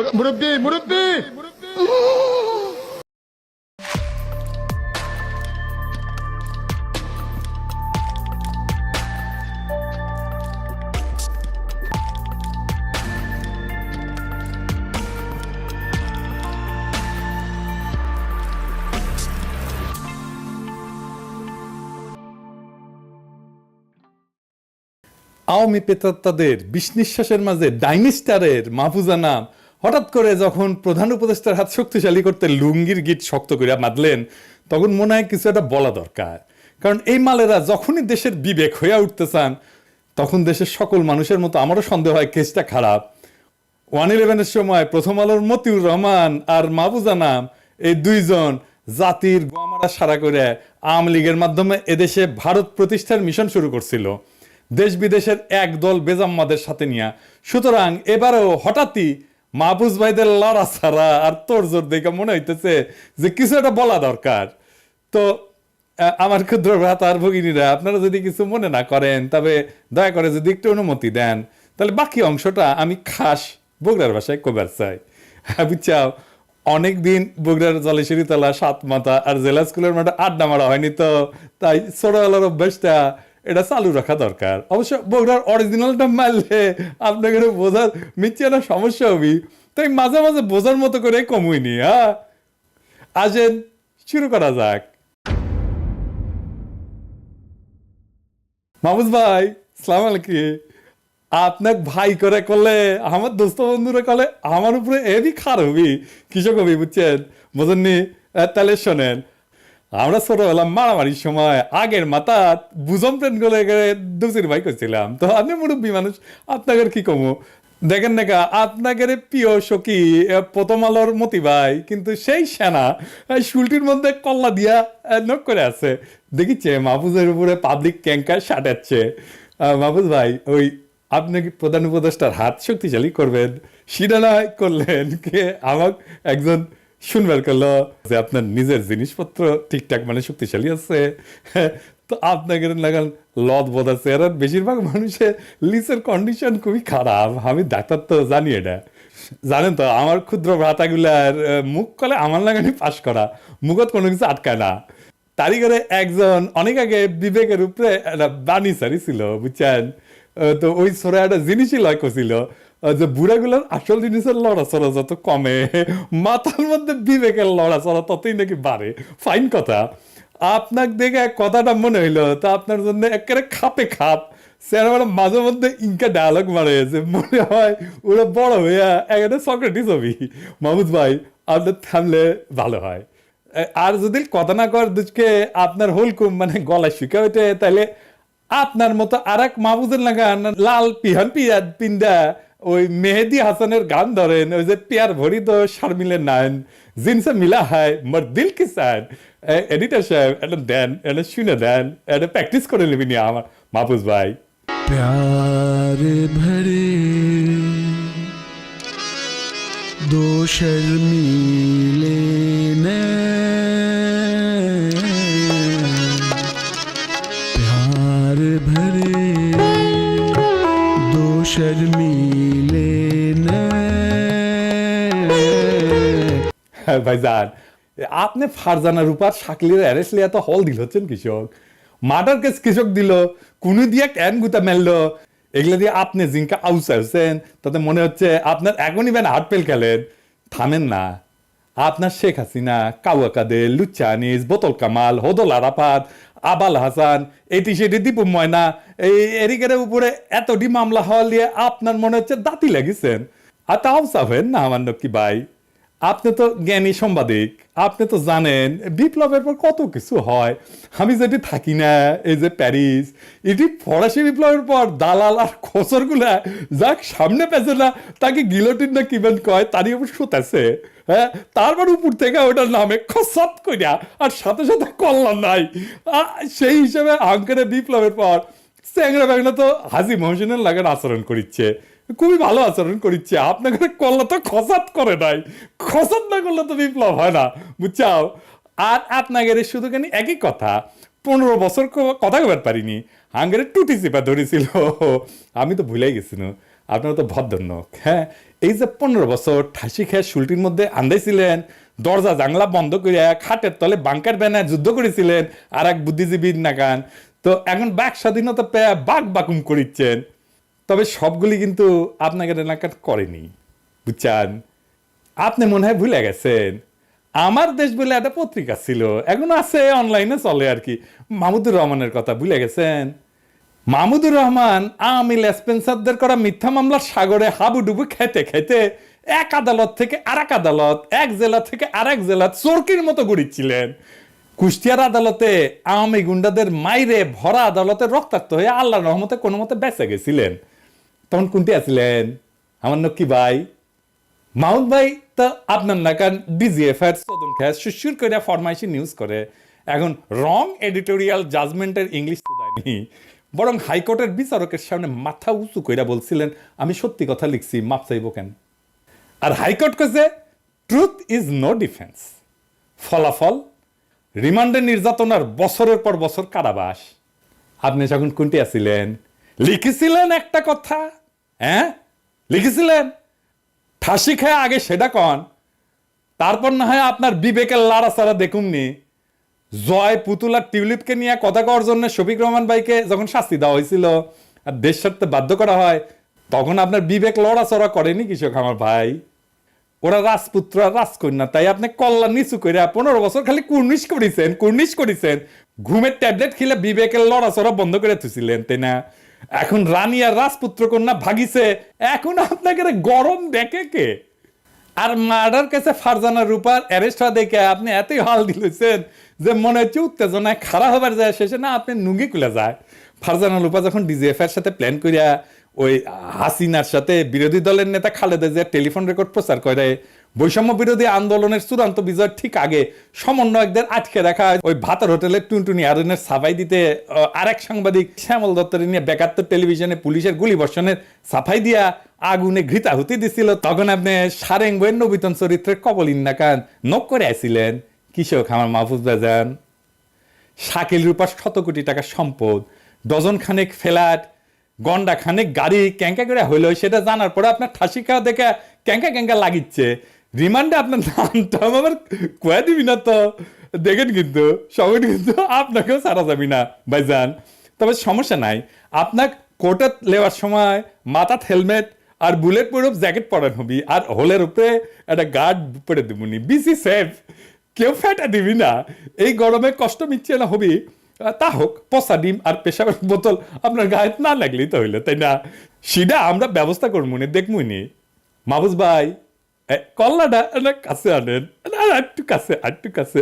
মুর- মুরব্বি মুরব্বি আওয়ামী পেতাত্তাদের বিষ নিঃশ্বাসের মাঝে ডাইনিস্টারের মাহফুজা নাম। হঠাৎ করে যখন প্রধান উপদেষ্টার হাত শক্তিশালী করতে লুঙ্গির গিট শক্ত করে বাঁধলেন, তখন মনে হয় কিছু একটা বলা দরকার। কারণ এই মালেরা যখনই দেশের বিবেক হয়ে উঠতে চান, তখন দেশের সকল মানুষের মতো আমারও সন্দেহ হয় কেসটা খারাপ। ওয়ান ইলেভেনের সময় প্রথম আলোর মতিউর রহমান আর মাহবুজা নাম এই দুইজন জাতির গোয়ামারা সারা করে আওয়ামী লীগের মাধ্যমে এদেশে ভারত প্রতিষ্ঠার মিশন শুরু করছিল। দেশ বিদেশের এক দল বেজাম্মাদের সাথে নিয়ে। সুতরাং এবারেও হঠাৎই মাহবুজ ভাইদের লড়া ছাড়া আর তোর জোর দেখে মনে হইতেছে যে কিছু একটা বলা দরকার। তো আমার ক্ষুদ্র ভ্রাতা আর ভগিনীরা, আপনারা যদি কিছু মনে না করেন, তবে দয়া করে যদি একটু অনুমতি দেন, তাহলে বাকি অংশটা আমি খাস বগুড়ার ভাষায় কবার চাই। হ্যাঁ বুঝছাও অনেকদিন বগুড়ার জলেশ্বরী তলা সাত মাথা আর জেলা স্কুলের মাঠে আড্ডা মারা হয়নি তো, তাই ছোটবেলার অভ্যাসটা এটা চালু রাখা দরকার। অবশ্য বগুড়ার অরিজিনালটা মারলে আপনাকে বোঝার, মিথ্যে একটা সমস্যা হবি। তাই মাঝে মাঝে বোঝার মতো করে কমুইনি হ্যাঁ আসেন, শুরু করা যাক। মাহমুদ ভাই, সালাম আলাইকুম। আপনার ভাই করে করলে, আমার দোস্ত বন্ধুরা করলে আমার উপরে এবি খার হবি। কৃষক হবি বুঝছেন? বোঝেননি? তাহলে শোনেন আমরা ছোটবেলা মারামারির সময়, আগের মাথা বুঝম প্রেম করে দুসির ভাই করছিলাম। তো আপনি মুরব্বী মানুষ আপনাদের কি কমু? দেখেন না আপনাদের প্রিয় সখী প্রথম আলোর মতি ভাই, কিন্তু সেই সেনা শুলটির মধ্যে কল্লা দিয়া নক করে আছে। দেখিচ্ছে, মাহফুজের উপরে পাবলিক ক্যাঙ্কার সাটাচ্ছে মাহফুজ ভাই, ওই আপনি প্রধান উপদেষ্টার হাত শক্তিশালী করবেন? সেটা করলেন কে? আমাকে একজন শুনবার করল যে আপনার নিজের জিনিসপত্র ঠিকঠাক মানে শক্তিশালী আছে। তো আপনাকে লাগান লদ আছে। আর বেশিরভাগ মানুষের লিসের কন্ডিশন খুবই খারাপ। আমি ডাক্তার তো জানি এটা। জানেন তো, আমার ক্ষুদ্র ভ্রাতাগুলার মুখ কলে আমার লাগানি পাশ করা। মুখত কোনো কিছু আটকায় না। তারই করে একজন অনেক আগে বিবেকের উপরে একটা বাণী সারি ছিল বুঝছেন তো ওই সরে একটা জিনিসই লয় করছিল যে বুড়াগুলোর আসল জিনিসের লড়াচড়া যত কমে, মাথার মধ্যে বিবেকের লড়াচড়া ততই নাকি বাড়ে। ফাইন কথা। আপনার দেখে কথাটা মনে হইল তা আপনার জন্য একেবারে খাপে খাপ। স্যার মাঝে মধ্যে ইনকা ডায়ালগ মারে যে মনে হয় ওরা বড় হইয়া একটা সক্রেটিস হবি মাহমুদ ভাই, আপনার থামলে ভালো হয়। আর যদি কথা না কর দুজকে আপনার হলকুম মানে গলা শুকা ওইটা তাহলে আপনার মতো আর এক মাহবুজের লাগান লাল পিহান পিয়াদ পিন্দা ওই মেহেদি হাসানের গান ধরেন ওই যে পিয়ার ভরি তো শারমিলে নায়ন জিনসে মিলা হয় মর দিল কি সান এডিটার সাহেব এটা দেন এটা শুনে দেন এটা প্র্যাকটিস করে নেবেন আমার মাহফুজ ভাই प्यार भरे दो शर्मीले नैन। ভাইজান আপনি ফারজানা রূপার শাকলির অ্যারেস্ট লিয়া তো হল দিল, হচ্ছেন কৃষক। মার্ডার কেস কৃষক দিল, কুনি দিয়ে ক্যান গুতা মেললো। এগুলো দিয়ে আপনি জিঙ্কা আউস হচ্ছেন তাতে মনে হচ্ছে আপনার এখনই বেন হাট পেল খেলেন। থামেন না। আপনার শেখ হাসিনা, কাউয়া কাদের লুচ্চা আনিস, বোতল কামাল, হদল আরাফাত, আবাল হাসান, এটি সেটি দীপু ময়না, এই এরিকের উপরে এতটি মামলা হওয়া নিয়ে আপনার মনে হচ্ছে দাঁতি লাগিছেন। আর তাও চাবেন না, আমার কি ভাই। আপনি তো জ্ঞানী সাংবাদিক, আপনি তো জানেন, বিপ্লবের পর কত কিছু হয়। আমি যেটি থাকি না, এই যে প্যারিস, এটি ফরাসি বিপ্লবের পর দালাল আর খসরগুলা যাক সামনে পেছে না, তাকে গিলোটিন না কিবেন কয়, তারই উপর শুতেছে। হ্যাঁ তারপর উপর থেকে ওটার নামে খসত কইরা আর সাথে সাথে কল্যাণ নাই। সেই হিসেবে আঙ্কারে বিপ্লবের পর স্যাংরা ব্যাংরা তো হাজি মহসিনের লাগান আচরণ করিচ্ছে। খুবই ভালো আচরণ করিচ্ছে। আপনাকে করলে তো খসাত করে নাই। খসাত না করলে তো বিপ্লব হয় না। বুঝছাও? আর আপনাকে শুধু কেন একই কথা। পনেরো বছর কথা কবার পারিনি। হাঙ্গারে টুটি চেপা ধরেছিল। আমি তো ভুলে গেছিল আপনারা তো ভদ্রনোক হ্যাঁ? এই যে পনেরো বছর ঠাসি খেয়ে শুলটির মধ্যে আন্দাইছিলেন, দরজা জাংলা বন্ধ করিয়া খাটের তলে বাংকার ব্যানার যুদ্ধ করেছিলেন, আর এক বুদ্ধিজীবীর নাগান। তো এখন বাক স্বাধীনতা পেয়ে বাক বাকুম করিচ্ছেন। তবে সবগুলি কিন্তু আপনাকে এলাকার করেনি। বুঝছেন? আপনি মনে হয় ভুলে গেছেন। আমার দেশ বলে একটা পত্রিকা ছিল, এখন আছে অনলাইনে চলে আর কি। মাহমুদুর রহমানের কথা, ভুলে গেছেন? মাহমুদুর রহমান আওয়ামী লেসপেন্সারদের করা মিথ্যা মামলার সাগরে হাবুডুবু খেতে খেতে এক আদালত থেকে আর এক আদালত, এক জেলা থেকে আর এক জেলা চরকির মতো গড়িচ্ছিলেন। কুষ্টিয়ার আদালতে আওয়ামী গুন্ডাদের মাইরে ভরা আদালতে রক্তাক্ত হয়ে আল্লাহ রহমতে কোনো মতে বেঁচে গেছিলেন। তখন কোনটি আছিলেন? আমার নক্কি ভাই। মাউন্ট ভাই তো আপনার না, কারণ ডিজিএফ এর সদন খেয়ে সুশুর করে ফরমাইশি নিউজ করে। এখন রং এডিটোরিয়াল জাজমেন্টের ইংলিশ তো দেয়নি। বরং হাইকোর্টের বিচারকের সামনে মাথা উঁচু কইরা বলছিলেন, আমি সত্যি কথা লিখছি মাপ চাইব কেন? আর হাইকোর্ট কেছে ট্রুথ ইজ নো ডিফেন্স ফলাফল, রিমান্ডে নির্যাতনার বছরের পর বছর কারাবাস। আপনি যখন কোনটি আছিলেন? লিখেছিলেন একটা কথা হ্যাঁ? লিখেছিলেন? ঠাসি খায় আগে সেটা কন। তারপর না হয় আপনার বিবেকের লাড়াচাড়া দেখুননি জয় পুতুলার টিউলিপকে নিয়ে কথা কওয়ার জন্য শফিক রহমান ভাইকে যখন শাস্তি দেওয়া হয়েছিল আর দেশ ছাড়তে বাধ্য করা হয়, তখন আপনার বিবেক লড়াচড়া করেনি কৃষক আমার ভাই। ওরা রাজপুত্র আর রাজকন্যা, তাই আপনি কল্লা নিচু করে পনেরো বছর খালি কুর্নিশ করেছেন কুর্নিশ করেছেন। ঘুমের ট্যাবলেট খেলে বিবেকের লড়াচড়া বন্ধ করে তুছিলেন তাই না? এখন রানী আর রাজপুত্র কন্যা ভাগিছে। এখন আপনাকে গরম দেখে কে? আর মার্ডার কেসে ফারজানা রূপার অ্যারেস্ট হওয়া দেখে আপনি এতই হাল দিলেছেন যে মনে হচ্ছে উত্তেজনায় খারাপ হবার যায়, শেষে না আপনি নুঙ্গি খুলে যায়। ফারজানা রূপা যখন ডিজিএফ এর সাথে প্ল্যান করিয়া ওই হাসিনার সাথে বিরোধী দলের নেতা খালেদা জিয়া টেলিফোন রেকর্ড প্রচার করে বৈষম্য বিরোধী আন্দোলনের চূড়ান্ত বিজয় ঠিক আগে সমন্বয়কদের আটকে রাখা ওই ভাতার হোটেলের টুনটুনি আরনের সাফাই দিতে আরেক সাংবাদিক শ্যামল দত্তর নিয়ে বেকাত্তর টেলিভিশনে পুলিশের গুলি বর্ষণের সাফাই দিয়া আগুনে ঘৃতাহুতি দিছিল। তখন আপনি সারেং বইয়ের নবীতন চরিত্রের কবলিন নাকান নক করে আসছিলেন কৃষক আমার মাহফুজ বাজান শাকিল রূপার শত কোটি টাকার সম্পদ, ডজন খানেক ফ্ল্যাট, গন্ডা খানেক গাড়ি ক্যাঙ্কা করে হইল, সেটা জানার পরে আপনার ঠাসি খাওয়া দেখে ক্যাঙ্কা ক্যাঙ্কা লাগিচ্ছে। রিমান্ডে আপনার নামটা আমার কয়ে দিবি না তো। দেখেন কিন্তু, সবাই কিন্তু আপনাকেও সারা যাবি না, ভাইজান। তবে সমস্যা নাই। আপনার কোর্টে নেওয়ার সময় মাথাত হেলমেট আর বুলেট প্রুফ জ্যাকেট পরান হবি, আর হোলের উপরে একটা গার্ড পরে দিবনি। বিসি সেফ। কেউ ফেটা দিবি না। এই গরমে কষ্ট মিচ্ছে না হবি। তা হোক পচা ডিম আর পেশাবের বোতল আপনার গায়ে না লাগলেই তো হইল, তাই না? সেটা আমরা ব্যবস্থা করব নি দেখবই নি। মাহবুজ ভাই কল্লাটা কাছে আনেন একটু কাছে একটু কাছে।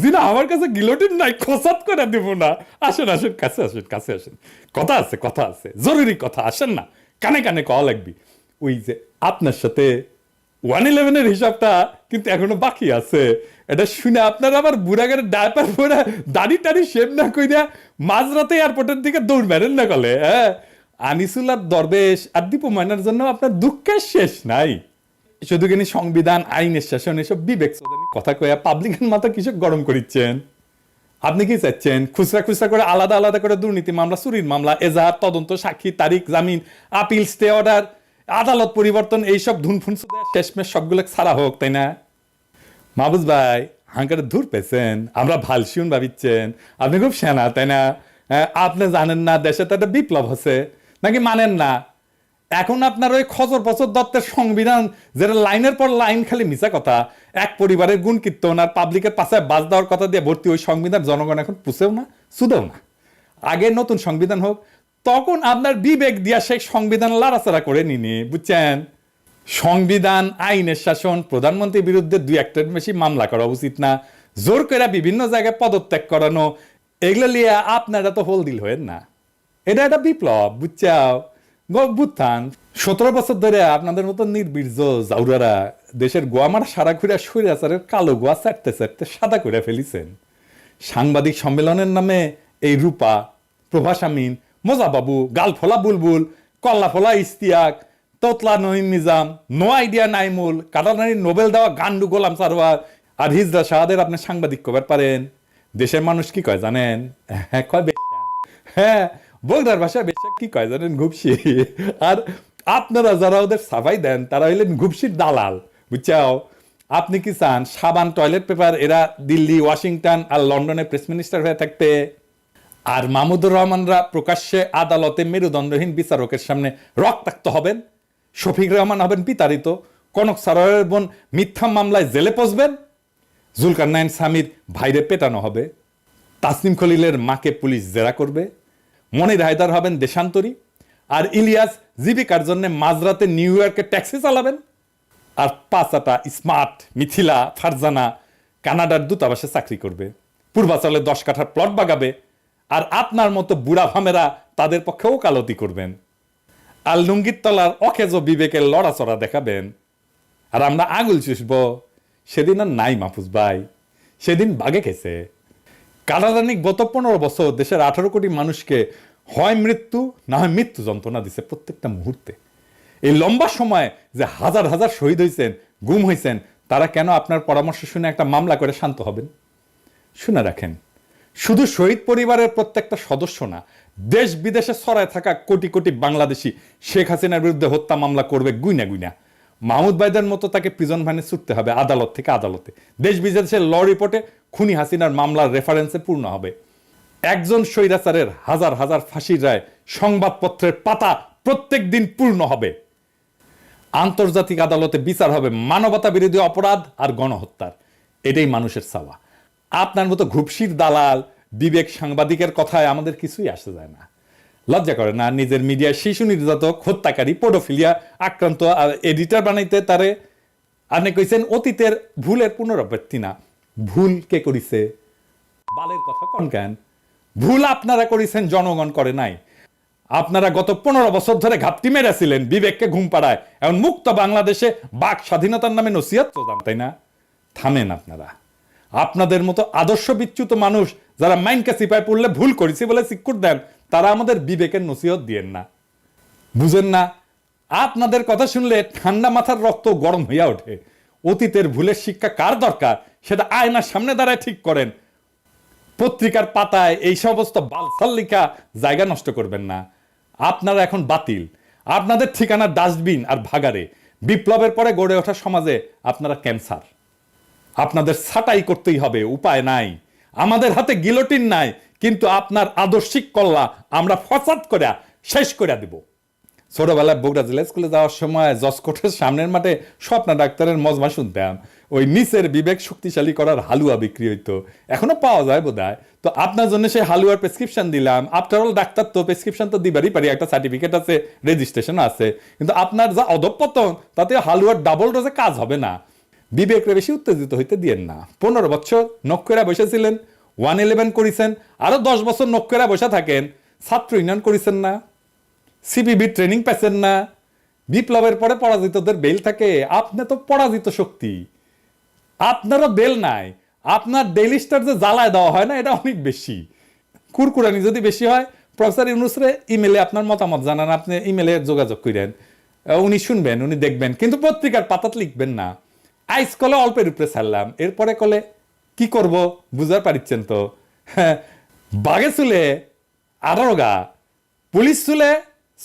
জিনা আমার কাছে গিলোটিন নাই, খোসাত করে দিব না। আসেন আসেন, কাছে আসেন কাছে আসেন। কথা আছে কথা আছে, জরুরি কথা, আসেন না। কানে কানে কওয়া লাগবি। ওই যে আপনার সাথে ওয়ান ইলেভেনের হিসাবটা কিন্তু এখনও বাকি আছে। এটা শুনে আপনারা আবার বুড়াগারের ডাইপার পরে দাড়ি টাড়ি শেভ না কইরা মাঝরাতে এয়ারপোর্টের দিকে দৌড় মেরেন না কলে হ্যাঁ? আনিসুল আর দরবেশ আর দীপু ময়নার জন্য আপনার দুঃখের শেষ নাই। শুধু কিনি সংবিধান আইনের শাসন এসব বিবেক কথা কয়া পাবলিকের মাথা কিছু গরম করিচ্ছেন? আপনি কি চাচ্ছেন? খুচরা খুচরা করে আলাদা আলাদা করে দুর্নীতি মামলা চুরির মামলা এজাহার তদন্ত সাক্ষী তারিখ জামিন আপিল স্টে অর্ডার আদালত পরিবর্তন এইসব ধুনফুন শেষমেশ সবগুলো ছাড়া হোক তাই না? মাহবুজ ভাই হাঙ্কারে দূর পেয়েছেন। আমরা ভালো শুন ভাবিচ্ছেন। আপনি খুব সেনা তাই না? হ্যাঁ, আপনি জানেন না দেশে তো একটা বিপ্লব হচ্ছে। নাকি মানেন না? এখন আপনার ওই খচর পচর দত্তের সংবিধান, যেটা লাইনের পর লাইন খালি মিশা কথা, এক পরিবারের গুণ কীর্তন আর পাবলিকের পাশে বাজ দেওয়ার কথা দিয়ে ভর্তি ওই সংবিধান, জনগণ এখন পুষেও না শুধেও না। আগে নতুন সংবিধান হোক, তখন আপনার বিবেক দিয়া সেই সংবিধান লাড়াচাড়া করে নিনি, বুঝছেন? সংবিধান, আইনের শাসন, প্রধানমন্ত্রীর বিরুদ্ধে দুই একটার বেশি মামলা করা উচিত না, জোর করে বিভিন্ন জায়গায় পদত্যাগ করানো, এগুলো লিয়ে আপনারা তো হোল দিল হয়েন না। এটা একটা বিপ্লব, বুঝছাও? বুত্থান সতেরো বছর ধরে আপনাদের মতো নির্বীর্য জাউরারা দেশের গোয়ামার সারা ঘুরে স্বৈরাচারের কালো গোয়া চাটতে চাটতে সাদা করে ফেলিছেন। সাংবাদিক সম্মেলনের নামে এই রূপা, প্রভাস আমিন মোজাবাবু গালফলা বুলবুল কল্লাফলা ইস্তিয়াক, তোতলা নঈম নিজাম, নো আইডিয়া নাইমুল কাটানারি নোবেল দেওয়া গান্ডু গোলাম সারোয়ার আর হিজরা শাহাদের আপনি সাংবাদিক কবার পারেন। দেশের মানুষ কি কয় জানেন? হ্যাঁ কয় হ্যাঁ বগদার ভাষা কি কয় জানেন ঘুপসি আর আপনারা যারা ওদের সাফাই দেন, তারা হইলেন ঘুপসির দালাল, বুঝছাও? আপনি কি চান, সাবান, টয়লেট পেপার, এরা দিল্লি, ওয়াশিংটন আর লন্ডনে প্রেস মিনিস্টার হয়ে থাকতে? আর মাহমুদুর রহমানরা প্রকাশ্যে আদালতে মেরুদণ্ডহীন বিচারকের সামনে রক্তাক্ত হবেন? শফিক রহমান হবেন বিতাড়িত। কনক সারয়ের বোন মিথ্যা মামলায় জেলে পচবেন? জুলকারনাইন স্বামীর ভাইরে পেটানো হবে। তাসনিম খলিলের মাকে পুলিশ জেরা করবে? মনির হায়দার হবেন দেশান্তরী, আর ইলিয়াস জীবিকার জন্য মাঝরাতে নিউ ইয়র্কে ট্যাক্সি চালাবেন। আর পাঁচাটা স্মার্ট মিথিলা, ফারজানা কানাডার দূতাবাসে চাকরি করবে। পূর্বাচলে দশ কাঠার প্লট বাগাবে। আর আপনার মতো বুড়া ভামেরা তাদের পক্ষে ওকালতি করবেন। আর লুঙ্গির তলার অকেজ বিবেকের লড়াচড়া দেখাবেন। আর আমরা আঙুল চুষব, সেদিন আর নাই মাহফুজ ভাই, সেদিন বাগে খেছে। কারাদানিক গত পনেরো বছর দেশের আঠারো কোটি মানুষকে হয় মৃত্যু, না হয় মৃত্যু যন্ত্রণা দিছে প্রত্যেকটা মুহূর্তে। এই লম্বা সময় যে হাজার হাজার শহীদ হয়েছেন গুম হয়েছেন তারা কেন আপনার পরামর্শ শুনে একটা মামলা করে শান্ত হবেন? শুনে রাখেন, শুধু শহীদ পরিবারের প্রত্যেকটা সদস্য না, দেশ বিদেশে ছড়ায় থাকা কোটি কোটি বাংলাদেশি শেখ হাসিনার বিরুদ্ধে হত্যা মামলা করবে গুইনা গুইনা। মাহমুদ ভাইদের মতো তাকে প্রিজন ভ্যানে ছুটতে হবে আদালত থেকে আদালতে। দেশ বিদেশের ল রিপোর্টে খুনি হাসিনার মামলার রেফারেন্সে পূর্ণ হবে। একজন স্বৈরাচারের হাজার হাজার ফাঁসির রায় সংবাদপত্রের পাতা প্রত্যেক দিন পূর্ণ হবে। আন্তর্জাতিক আদালতে বিচার হবে মানবতা বিরোধী অপরাধ আর গণহত্যার। এটাই মানুষের চাওয়া। আপনার মতো ঘুপসির দালাল, বিবেক সাংবাদিকের কথায় আমাদের কিছুই আসে যায় না। লজ্জা করে না নিজের মিডিয়ায় শিশু নির্যাতক, হত্যাকারী, পোডোফিলিয়া, আক্রান্ত আর এডিটার বানাইতে তারে আপনি কইছেন অতীতের ভুলের পুনরাবৃত্তি না। ভুল কে করিছে। বালের কথা কন কেন? ভুল আপনারা করেছেন, জনগণ করে নাই। আপনারা গত পনেরো বছর ধরে ঘাপটি মেরেছিলেন, বিবেককে ঘুম পাড়ায়। এখন মুক্ত বাংলাদেশে বাক স্বাধীনতার নামে নসিহত প্রদান তাই না? থামেন আপনারা। আপনাদের মতো আদর্শ বিচ্যুত মানুষ যারা মাইনকে সিপায় পড়লে ভুল করেছি বলে সিক্কুর দেন, তারা আমাদের বিবেকের নসিহত দিয়েন না। বুঝেন না, আপনাদের কথা শুনলে ঠান্ডা মাথার রক্ত গরম হইয়া ওঠে। অতীতের ভুলের শিক্ষা কার দরকার? সেটা আয়নার সামনে দাঁড়ায় ঠিক করেন। পত্রিকার পাতায় এই সমস্ত বালসাল্লিকা জায়গা নষ্ট করবেন না। আপনারা এখন বাতিল। আপনাদের ঠিকানা ডাস্টবিন আর ভাগারে বিপ্লবের পরে গড়ে ওঠা সমাজে আপনারা ক্যান্সার। আপনাদের ছাটাই করতেই হবে, উপায় নাই। আমাদের হাতে গিলোটিন নাই, কিন্তু আপনার আদর্শিক কল্লা আমরা ফসাদ করে শেষ করে দিব। ছোটবেলায় বগুড়া জেলা স্কুলে যাওয়ার সময় জসকোটের সামনের মাঠে স্বপ্না ডাক্তারের মজমা শুনতাম। ওই নিচের বিবেক শক্তিশালী করার হালুয়া বিক্রি হইতো। এখনও পাওয়া যায় বোধ তো আপনার জন্য সেই হালুয়ার প্রেসক্রিপশন দিলাম। আফটার অল ডাক্তার তো প্রেসক্রিপশন তো দিবারই পারি। একটা সার্টিফিকেট আছে রেজিস্ট্রেশন আছে। কিন্তু আপনার যা অধপতন তাতে হালুয়ার ডাবল ডোজে কাজ হবে না। বিবেকরে বেশি উত্তেজিত হইতে দিয়েন না। পনেরো বছর নক্ষরা বসেছিলেন ওয়ান ইলেভেন করেছেন, আরও দশ বছর নক্ষরা বসে থাকেন। ছাত্র ইউনিয়ন করেছেন না। সিবিবি ট্রেনিং পেছেন না। বিপ্লবের পরে পরাজিতদের বেল থাকে। আপনি তো পরাজিত শক্তি। আপনারও বেল নাই। আপনার ডেইলি স্টার যে জ্বালায় দেওয়া হয় না এটা অনেক বেশি। কুরকুরানি যদি বেশি হয় প্রফেসর ইউনুসরে ইমেলে আপনার মতামত জানান আপনি ইমেলে যোগাযোগ করেন। উনি শুনবেন উনি দেখবেন। কিন্তু পত্রিকার পাতাত লিখবেন না। আইস কলে অল্পের উপরে ছাড়লাম। এরপরে কলে কি করব বুঝার পারিচ্ছেন তো। হ্যাঁ, বাঘে চুলে আঠারো গা পুলিশ চুলে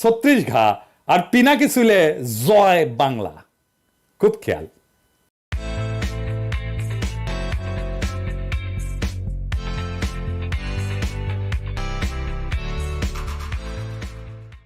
ছত্রিশ ঘা আর পিনাকি চুলে জয় বাংলা। খুব খেয়াল।